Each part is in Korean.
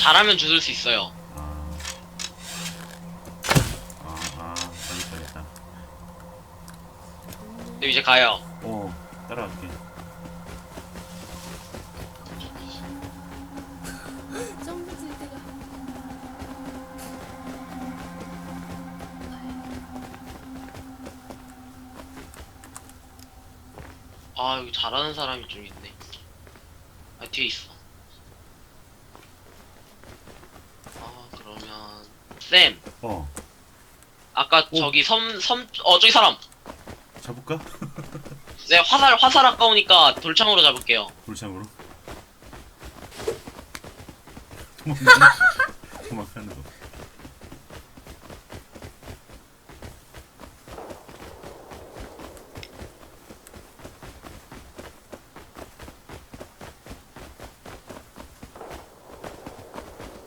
잘하면 주술 수 있어요. 아. 알겠다, 알겠다. 근데 이제 가요. 어, 따라갈게. 점프 칠 때가 아 여기 잘하는 사람이 좀 있네. 아 뒤에 있어. 아 그러면 쌤 어, 아까 오. 저기 섬 섬 어 저기 사람. 잡을까? 네 화살 화살 아까우니까 돌창으로 잡을게요. 돌창으로. 도망가는, 도망가는 거.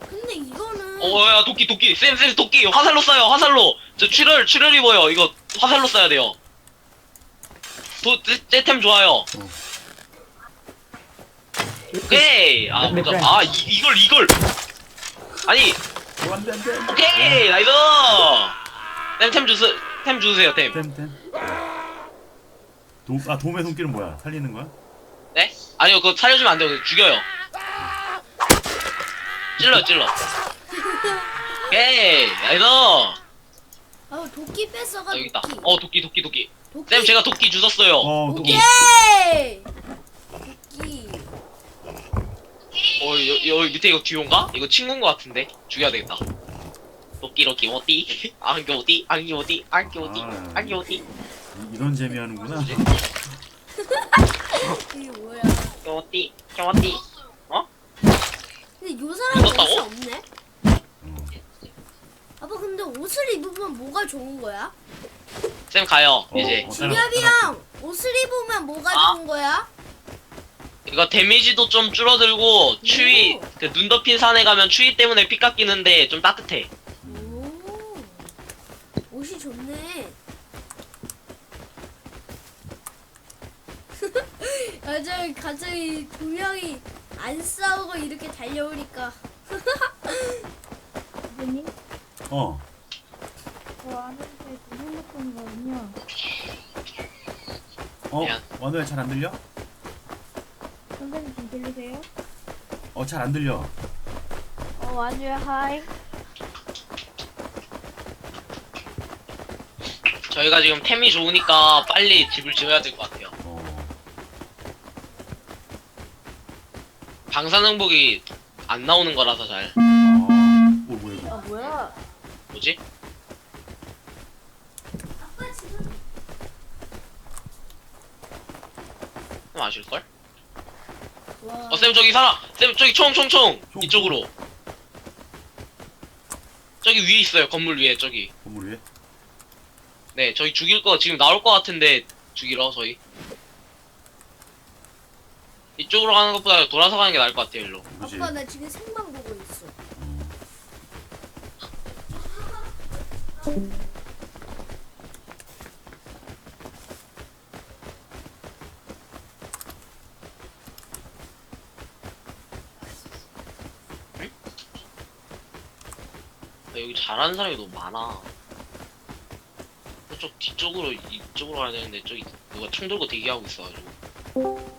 근데 이거는 어야 도끼 도끼 쌤쌤 도끼 화살로 쏴요 화살로 저 출혈 출혈 입어요 이거 화살로 쏴야 돼요. 도제템 좋아요. 어. 오케이 아, 네, 맞아. 네. 아 이, 이걸 이걸 아니. 오케이 나이스 템템 주스 템 주세요 템 템, 템. 도, 아, 도움의 손길은 뭐야? 살리는 거야? 네? 아니요 그거 살려주면 안 돼요 그거 죽여요 찔러 찔러 오케이 나이스 아 도끼 뺐어가 아, 여기 있다 도끼 어 도끼 도끼 도끼 도끼 쌤 제가 도끼 주웠어요 어, 도, 오케이 도끼 어 여, 여기 밑에 이거 듀오인가? 이거 친구인 것 같은데 죽여야 되겠다 도끼 도끼 어디? 안기 어디? 안기 어디? 안기 어디? 아. 안기 어디? 이- 이런 재미 하는구나. 이게 뭐야 어디? 어디? 어? 근데 요 사람 입었다고? 없네 어. 아빠 근데 옷을 입으면 뭐가 좋은 거야? 쌤 가요 어, 이제 어, 준엽이. 형 옷을 입으면 뭐가 아. 좋은 거야? 이거 데미지도 좀 줄어들고 추위 오. 그눈 덮인 산에 가면 추위 때문에 피 깎이는데 좀 따뜻해 오 옷이 좋네 갑자기 갑자기 두 명이 안 싸우고 이렇게 달려오니까 선생님, 어, 저 아는데 그 핸드폰이거든요. 어, 미안. 완우야 잘 안 들려? 선생님 좀 들리세요? 어, 잘 안 들려. 어, 완주야, 하이. 저희가 지금 템이 좋으니까 빨리 집을 지어야 될 것 같아요 어, 방사능복이 안 나오는 거라서 잘 뭐지? 좀 아실걸? 와 어, 쌤 저기 사람! 쌤 저기 총, 총, 총! 총, 이쪽으로. 저기 위에 있어요, 건물 위에, 저기. 건물 위에? 네, 저희 죽일 거 지금 나올 것 같은데, 죽이러, 저희. 이쪽으로 가는 것보다 돌아서 가는 게 나을 것 같아요, 일로. 그지? 아빠 나 지금 생방 보고 아, 여기 잘하는 사람이 너무 많아. 저쪽 뒤쪽으로, 이쪽으로 가야 되는데, 저기 누가 총 들고 대기하고 있어가지고.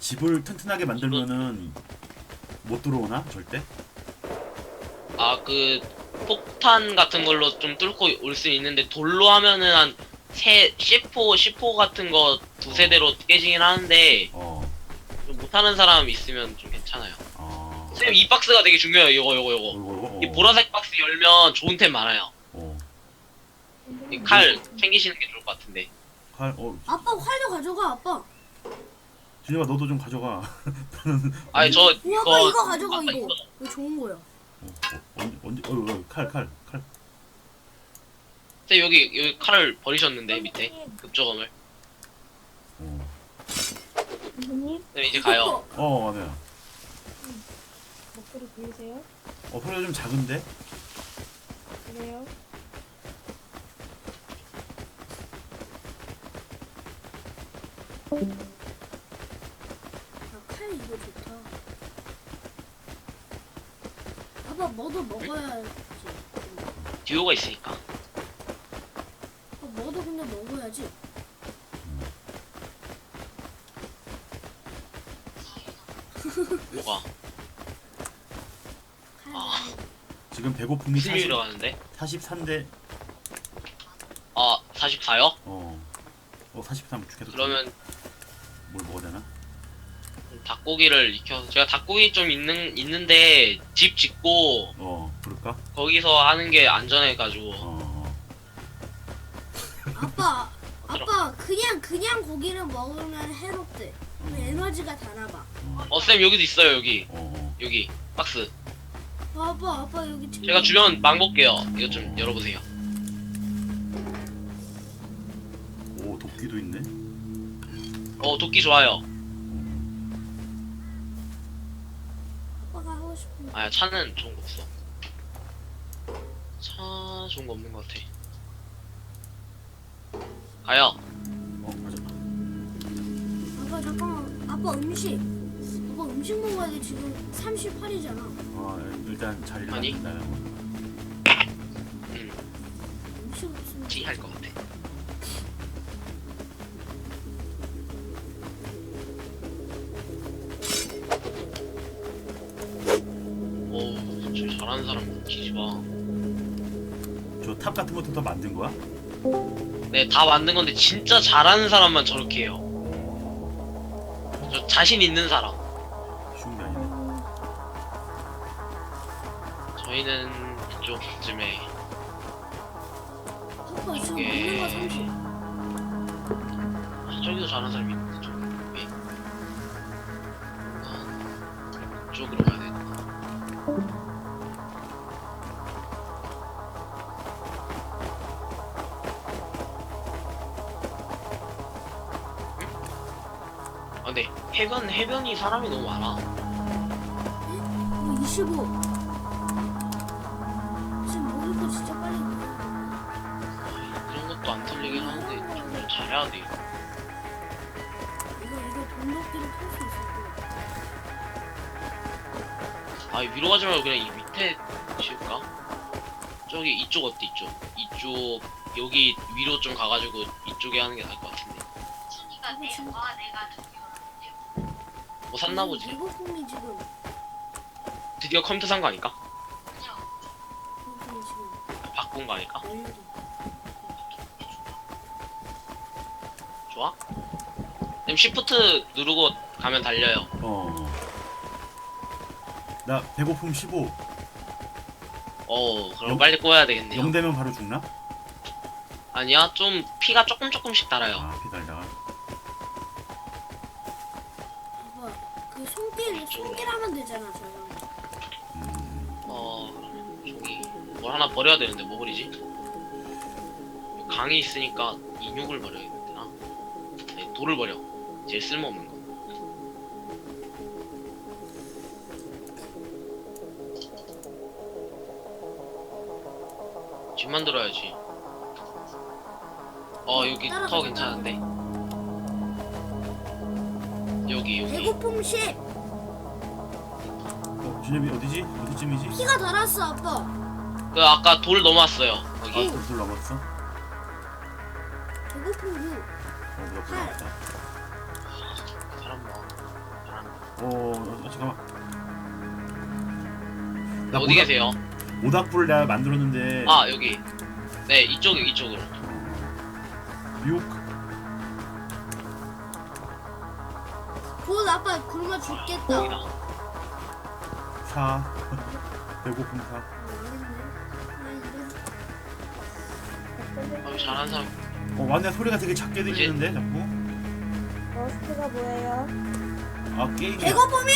집을 튼튼하게 만들면은 못 들어오나? 절대? 아, 그, 폭탄 같은 걸로 좀 뚫고 올 수 있는데, 돌로 하면은 한, 세, C4, C4 같은 거 두세 대로 깨지긴 하는데, 어, 좀 못하는 사람 있으면 좀 괜찮아요. 아, 쌤, 이 박스가 되게 중요해요, 이거, 이거, 이거. 이거, 이거, 이 어, 보라색 박스 열면 좋은 템 많아요. 어, 이 칼 챙기시는 게 좋을 것 같은데. 칼, 어, 아빠 활도 가져가 아빠 준혁아 너도 좀 가져가. 나는 아니, 저, 오 이거. 아빠 이거 가져가 아까 이거 이거 좋은 거야 어, 어, 언제, 언제, 어, 어, 칼, 칼, 칼. 쌤, 여기, 여기 칼을 버리셨는데, 밑에. 급조검을. 어, 선생님, 쌤, 이제 가요. 어, 완우야. 목소리 들리세요? 어, 소리가 좀 작은데? 그래요? 야, 칼 이거 좋다 아빠 뭐도 먹어야지. 듀오가 있으니까. 아빠 뭐도 근데 먹어야지. 뭐가? 아. 지금 배고픔이 무슨 40, 일이 가는데? 43대 아 44요? 어. 어 43 죽겠다. 그러면 뭘 먹어야 되나? 닭고기를 익혀서 제가 닭고기 좀 있는 있는데 집 짓고 어 그럴까? 거기서 하는 게 안전해가지고 어. 아빠, 아빠 그냥 그냥 고기를 먹으면 해롭대. 그럼 에너지가 다 나가. 어. 어쌤 여기도 있어요 여기 어. 어. 여기 박스 아빠, 아빠 여기 책. 제가 주변 망 볼게요 이거 좀 열어보세요 오 도끼도 있네. 어 도끼 좋아요 아 차는 좋은 거 없어 차 좋은 거 없는 것 같아 가요 어 맞아. 아빠 잠깐만. 아빠 음식. 아빠 음식 먹어야 돼 지금 38이잖아. 어 일단 자리를 아니. 만든다는 거. 음 음식 없으면. 찌할 것 같아 탑 같은 것도 더 만든 거야? 네, 다 만든 건데 진짜 잘하는 사람만 저렇게 해요. 저 자신 있는 사람. 쉬운 게 아니네. 저희는 이쪽쯤에 아빠 지금 이게- 먹는 거 30. 아, 저기도 잘하는 사람이 있는데 해변 해변이 사람이 너무 많아. 어, 25. 지금 먹을 거 진짜 빨리. 아, 이런 것도 안 틀리긴 하는데 정말 잘해야 돼. 이거 이거 돈먹기로 탈수 있을 거야. 아 위로 가지 말고 그냥 이 밑에 칠까? 저기 이쪽 어때 이쪽? 이쪽 여기 위로 좀 가가지고 이쪽에 하는 게 나을 것 같은데. 이거 지금 뭐 샀나 보지. 배고픔이 지금. 드디어 컴퓨터 산 거 아닐까? 배고픔이 지금 바꾼 거 아닐까? 열려. 좋아? 그럼 시프트 누르고 가면 달려요. 어. 나 배고픔 15. 어 그럼 영- 빨리 꼬야 되겠네요. 0 되면 바로 죽나? 아니야 좀 피가 조금 조금씩 달아요. 아 피달다가. 봐봐. 그 손길 손길 하면 되잖아 저거. 음. 어 저기 뭘 하나 버려야 되는데 뭐 버리지? 강이 있으니까 인육을 버려야 되나? 아니 돌을 버려. 제일 쓸모없는 거. 집 만들어야지. 어 여기 따라가, 터 괜찮은데? 여기 여기. 배고픔 10. 어 준엽이 어디지? 어디쯤이지? 피가 달았어 아빠. 그 아까 돌 넘어왔어요. 거기. 아 돌돌 넘었어? 어 6. 누가 불 나왔다. 사람 뭐. 사람. 어, 어 잠깐만. 나 어디 모닥- 계세요? 모닥불 내가 만들었는데. 아 여기. 네 이쪽 이쪽으로. 어, 6. 곧 아빠 굶어 죽겠다. 거기다. 4. 배고픔 4. 어, 이거 아, 잘하는 사람. 어 완전 소리가 되게 작게 들리는데 자꾸. 러스트가 뭐예요? 아 게임이야. 배고픔이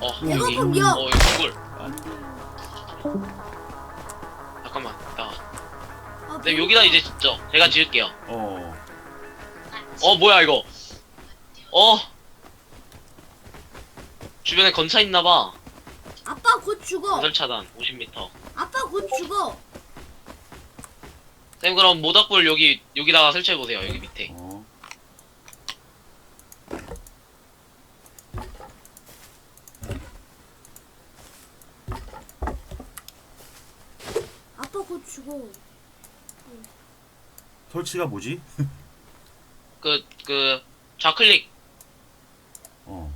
어 오, 여기. 배고픔 여. 어 돼. 잠깐만. 나. 아, 네 여기다 이제 짓죠. 제가 지을게요. 어. 어 뭐야 이거. 어. 주변에 건사 있나봐. 아빠 곧 죽어. 건설 차단 50m. 아빠 곧 죽어. 쌤 그럼 모닥불 여기 여기다가 설치해 보세요. 여기 밑에. 어. 아빠 곧 죽어. 설치가 뭐지? 그그 그, 좌클릭. 어.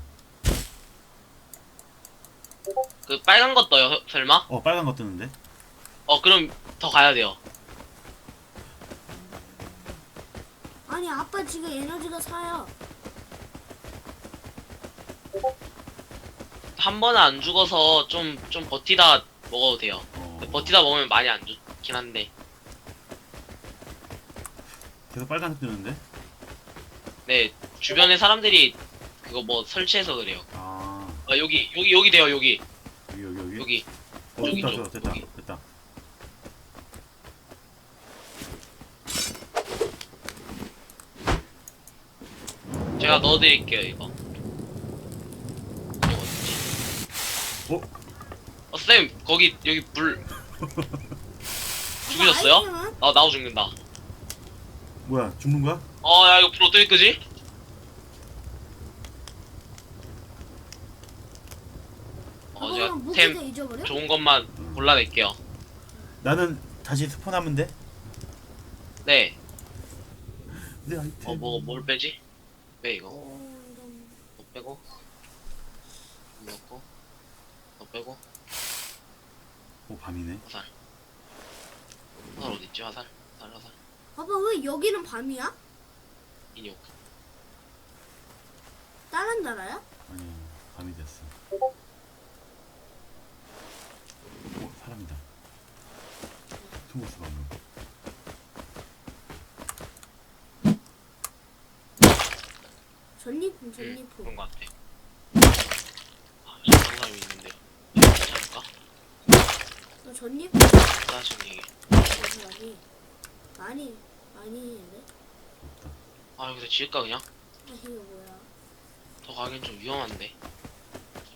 그 빨간 거 떠요, 서- 설마? 어 빨간 거 뜨는데? 어, 그럼 더 가야 돼요. 아니 아빠 지금 에너지가 사요 한 번에 안 죽어서 좀, 좀 버티다 먹어도 돼요. 어. 버티다 먹으면 많이 안 좋긴 한데. 계속 빨간 색 뜨는데? 네, 주변에 사람들이 그거 뭐 설치해서 그래요. 아 아, 여기, 여기, 여기 돼요, 여기. 여기 여기 여기. 여기. 어 여기 됐다 쪽, 됐다 됐다 여기. 됐다. 제가 넣어드릴게요, 이거. 어? 어, 쌤, 거기, 여기 불. 죽으셨어요? 아, 나도 죽는다. 뭐야 죽는 거야? 어, 야, 이거 불 어떻게 끄지? 어, 아빠 제가 그럼 무기도 템 잊어버려? 좋은 것만 골라낼게요. 나는 다시 스폰하면 돼? 네. 내 아이템. 어, 뭐, 뭘 빼지? 빼, 이거. 더 빼고. 넣고. 더 빼고. 오 밤이네. 화살. 화살 어딨지, 화살? 화살, 화살. 아빠 왜 여기는 밤이야? 인용. 다른 나라야? 아니 밤이 됐어. 오 사람이다. 숨었어 방금. 전리품 음, 전리품 그런 것 같아. 아, 이상한 사람이 있는데요. 괜찮을까? 너 전리품 짜증 얘기. 많이 많이 많이 했네. 아, 여기서 지을까, 그냥? 아 이게 뭐야 더 가긴 좀 위험한데.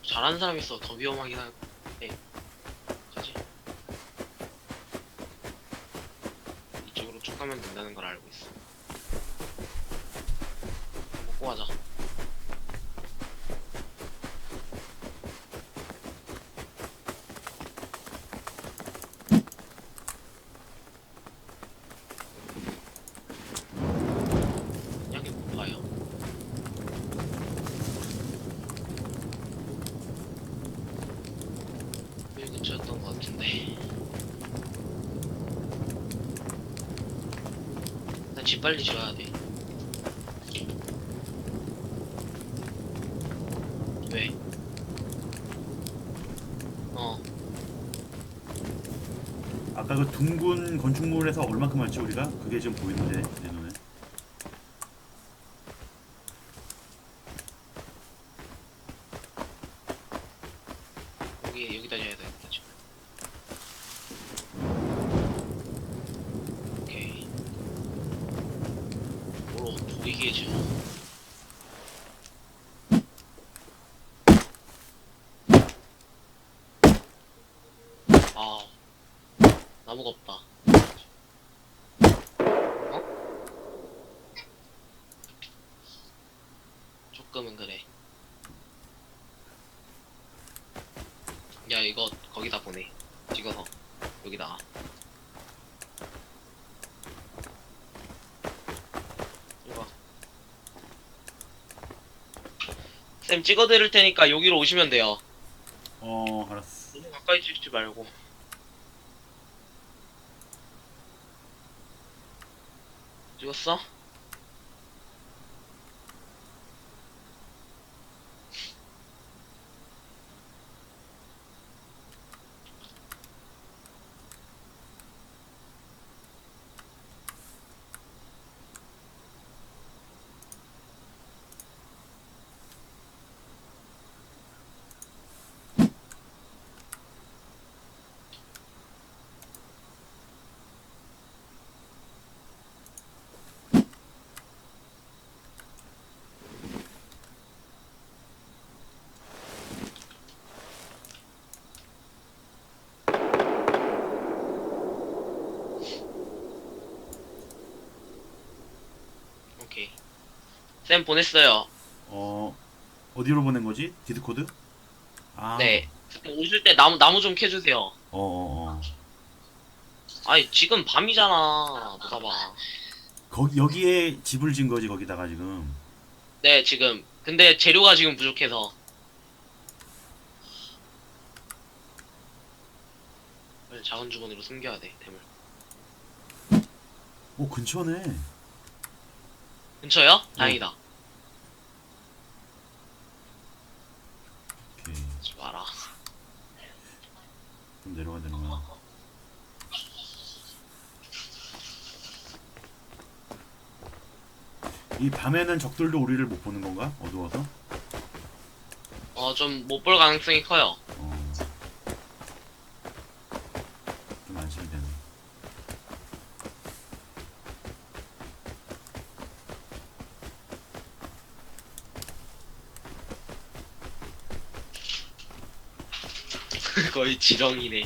잘하는 사람 있어 더 위험하긴 한데. 가지. 이쪽으로 쭉 가면 된다는 걸 알고 있어. 먹고 가자. 약이 뭔가요? 여기 근처였던 것 같은데. 나 집 빨리 지어야 돼. 왜? 어, 아까 그 둥근 건축물에서 얼마큼 왔지 우리가? 그게 지금 보이는데 내 눈에. 여기, 여기다 지어야 되겠다, 지금. 오케이. 뭐로 보이게 지어. 아, 나무가 없다. 어? 조금은 그래. 야 이거 거기다 보내 찍어서 여기다가 이거 쌤 찍어드릴 테니까 여기로 오시면 돼요 어 알았어. 너무 가까이 찍지 말고 찍었어? 오케이 쌤 보냈어요 어 어디로 보낸 거지? 디스코드? 아. 네 오실 때 나무 나무 좀 캐주세요 어 어 어. 아니 지금 밤이잖아. 보다봐. 거기 여기에 집을 진 거지 거기다가 지금. 네 지금. 근데 재료가 지금 부족해서. 빨리 작은 주머니로 숨겨야 돼 템을. 오 근처네. 근처요? 다행이다. 마라. 좀 내려가 내려가. 이 밤에는 적들도 우리를 못 보는 건가? 어두워서? 어 좀 못 볼 가능성이 커요. 어. 좀 안심이 되네. 거의 지렁이네.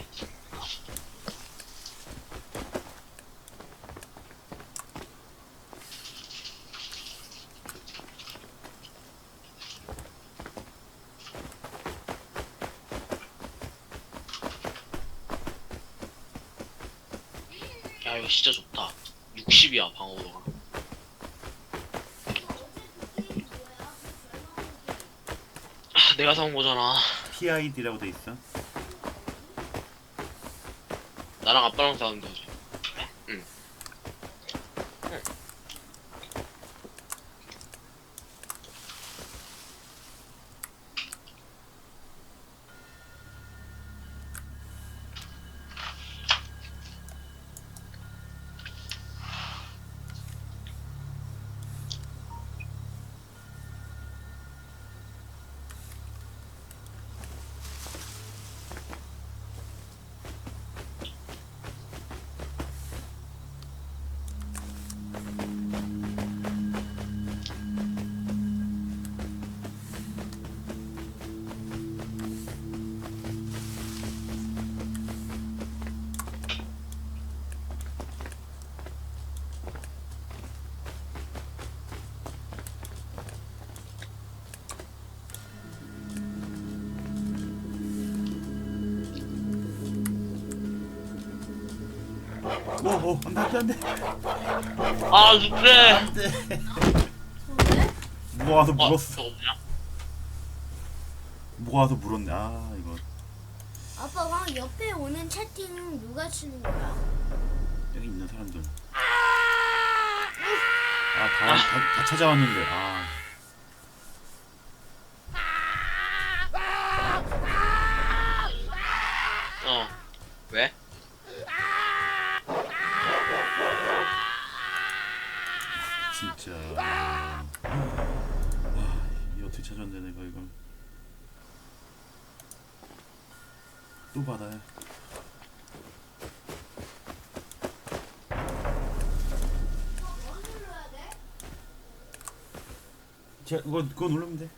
야 이거 진짜 좋다. 60이야 방어도가. 아 내가 사온 거잖아. PID라고 돼 있어. 나랑 아빠랑 싸운 거지. 응. 오, 오, 안 돼, 안 돼, 안 돼, 아 늑대. 안돼. 좋은데? 뭐가 와서 어, 물었어. 저거 뭐냐? 뭐가 와서 물었네. 아, 이거 아빠 방 옆에 오는 채팅 누가 치는 거야? 여기 있는 사람들. 아, 다, 다, 다 찾아왔는데. 아, 어. 왜? 진짜. 아, 이 어떻게 찾았는데 내가 이걸. 또 받아요. 자, 그거 그거 누르면 돼.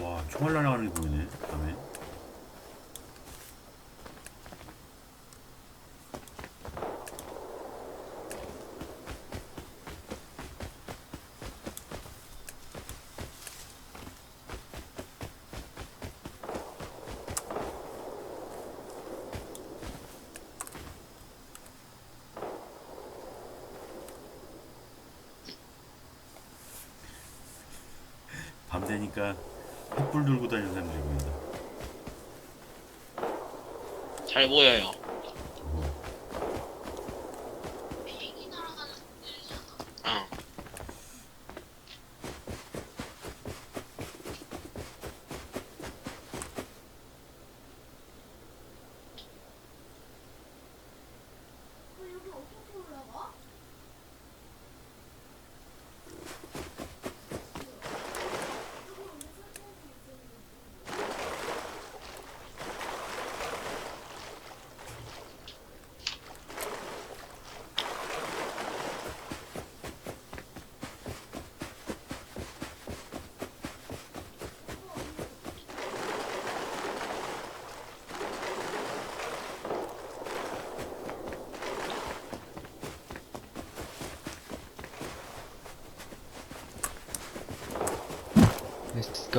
와, 총알 날아가는 게 보이네. 밤에. 밤 되니까 횃불 들고 다니는 사람들이 보인다. 잘 보여요.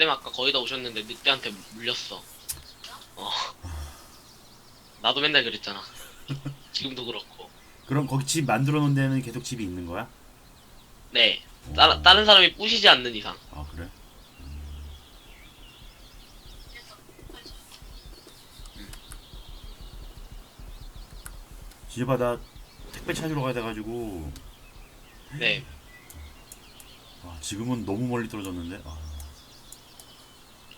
쌤 아까 거의 다 오셨는데 늑대한테 물렸어. 어. 나도 맨날 그랬잖아. 지금도 그렇고. 그럼 거기 집 만들어 놓은 데는 계속 집이 있는 거야? 네. 따, 다른 사람이 부시지 않는 이상. 아 그래? 지저봐 나 택배 찾으러 가야 돼가지고 네. 아, 지금은 너무 멀리 떨어졌는데 아,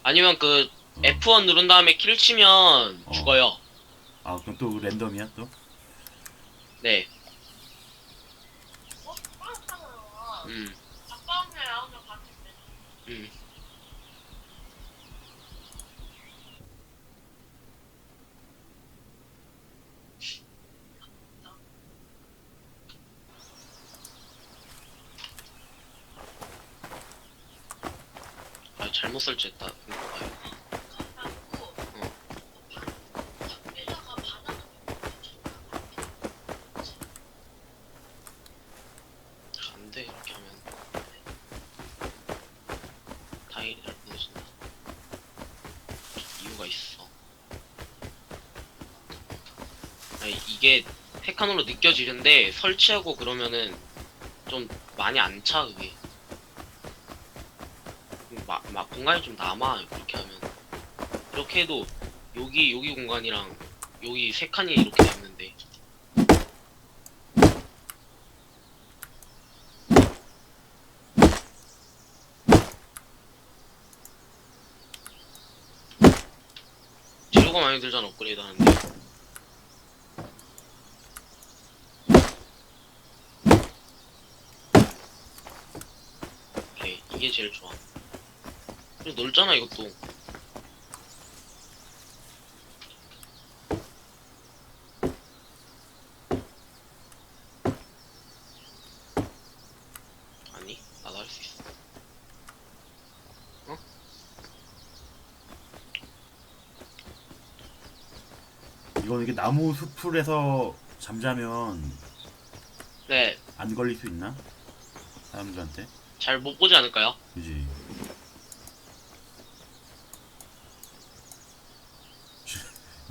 아니면 그 어. F1 누른 다음에 킬 치면 어. 죽어요. 아 그럼 또 랜덤이야 또? 네. 음. 음. 아 잘못 설치했다. 이거 봐요. 안돼 이렇게 하면 다행히 잘 보여진다 이유가 있어 아니 이게 패칸으로 느껴지는데 설치하고 그러면은 좀 많이 안 차 그게 막, 막 공간이 좀 남아 그렇게 하면. 이렇게 해도 여기 여기 공간이랑 여기 세 칸이 이렇게 있는데. 재료가 많이 들잖아 업그레이드 하는데. 이게 제일 좋아 넓잖아 이것도 아니 나도 할 수 있어 이거는 이게 나무 숲풀에서 잠자면 네 안 걸릴 수 있나? 사람들한테 잘 못 보지 않을까요? 그지?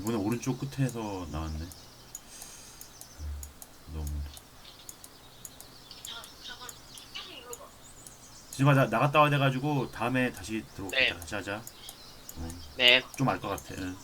이번에 오른쪽 끝에서 나왔네. 너무. 지금 나 나갔다 와야 돼가지고 다음에 다시 들어올게. 네. 다시 하자. 네. 좀 알 것 같아. 응.